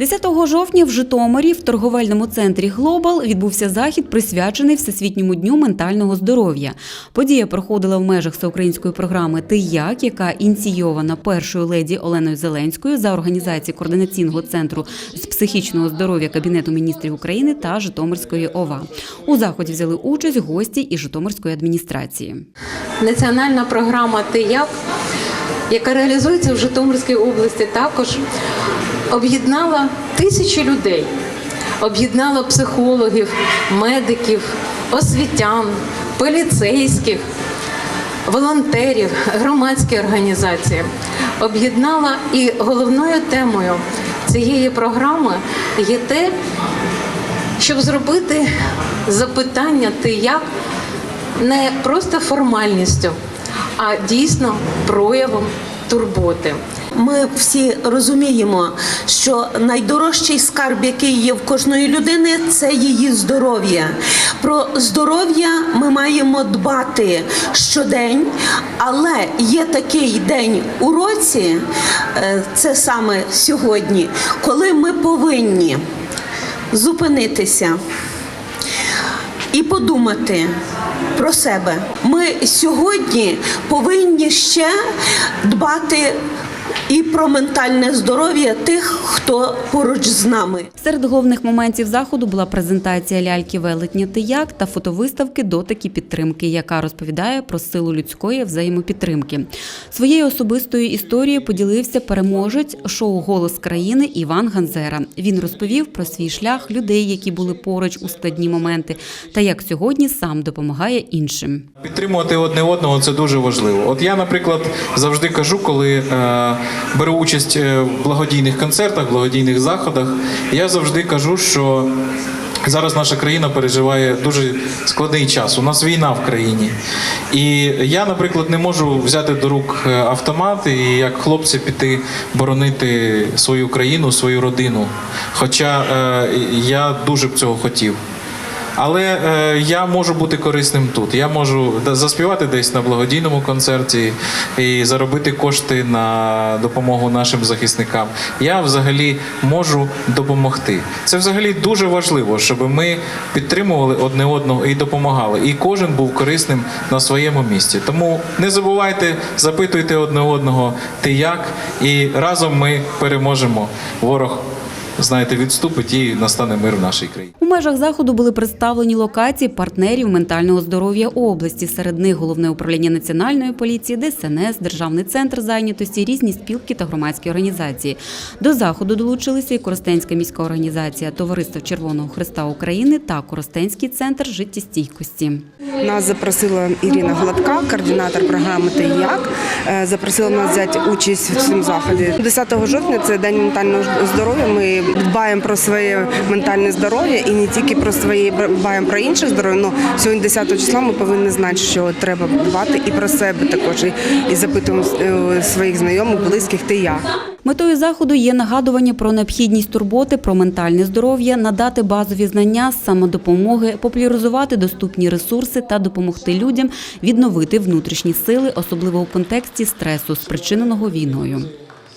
10 жовтня в Житомирі в торговельному центрі Глобал відбувся захід, присвячений Всесвітньому дню ментального здоров'я. Подія проходила в межах всеукраїнської програми Ти як, яка ініційована першою леді Оленою Зеленською за організації координаційного центру з психічного здоров'я Кабінету міністрів України та Житомирської ОВА. У заході взяли участь гості із Житомирської адміністрації. Національна програма Ти як, яка реалізується в Житомирській області, також об'єднала тисячі людей, об'єднала психологів, медиків, освітян, поліцейських, волонтерів, громадські організації. Об'єднала і головною темою цієї програми є те, щоб зробити запитання Ти як не просто формальністю, а дійсно проявом турботи. Ми всі розуміємо, що найдорожчий скарб, який є в кожної людини, це її здоров'я. Про здоров'я ми маємо дбати щодень, але є такий день у році, е, це саме сьогодні, коли ми повинні зупинитися і подумати про себе. Ми сьогодні повинні ще дбати і про ментальне здоров'я тих, хто поруч з нами. Серед головних моментів заходу була презентація ляльки велетня «Ти як» та фотовиставки дотики підтримки, яка розповідає про силу людської взаємопідтримки. Своєю особистою історією поділився переможець шоу Голос країни Іван Ганзера. Він розповів про свій шлях людей, які були поруч у складні моменти, та як сьогодні сам допомагає іншим. Підтримувати одне одного це дуже важливо. От я, наприклад, завжди кажу, коли е, беру участь е, в благодійних концертах, благодійних заходах, я завжди кажу, що зараз наша країна переживає дуже складний час. У нас війна в країні. І я, наприклад, не можу взяти до рук е, автомат і як хлопці піти боронити свою країну, свою родину. Хоча е, я дуже б цього хотів. Але е, я можу бути корисним тут. Я можу заспівати десь на благодійному концерті і заробити кошти на допомогу нашим захисникам. Я взагалі можу допомогти. Це взагалі дуже важливо, щоб ми підтримували одне одного і допомагали. І кожен був корисним на своєму місці. Тому не забувайте, запитуйте одне одного, ти як, і разом ми переможемо. Ворог, знаєте, відступить і настане мир в нашій країні. У межах заходу були представлені локації партнерів ментального здоров'я області. Серед них головне управління національної поліції, ДСНС, Державний центр зайнятості, різні спілки та громадські організації. До заходу долучилися і Коростенська міська організація, Товариство Червоного Христа України та Коростенський центр життєстійкості. Нас запросила Ірина Гладка, координатор програми «Ти як». Е, Запросила нас взяти участь в цьому заході. 10 жовтня це день ментального здоров'я. Ми дбаємо про своє ментальне здоров'я і не тільки про своє дбаємо про інше здоров'я. Ну сьогодні 10 числа ми повинні знати, що треба дбати і про себе також. І, і запитуємо е, своїх знайомих, близьких ти як. Метою заходу є нагадування про необхідність турботи про ментальне здоров'я, надати базові знання з самодопомоги, популяризувати доступні ресурси та допомогти людям відновити внутрішні сили, особливо у контексті стресу, спричиненого війною.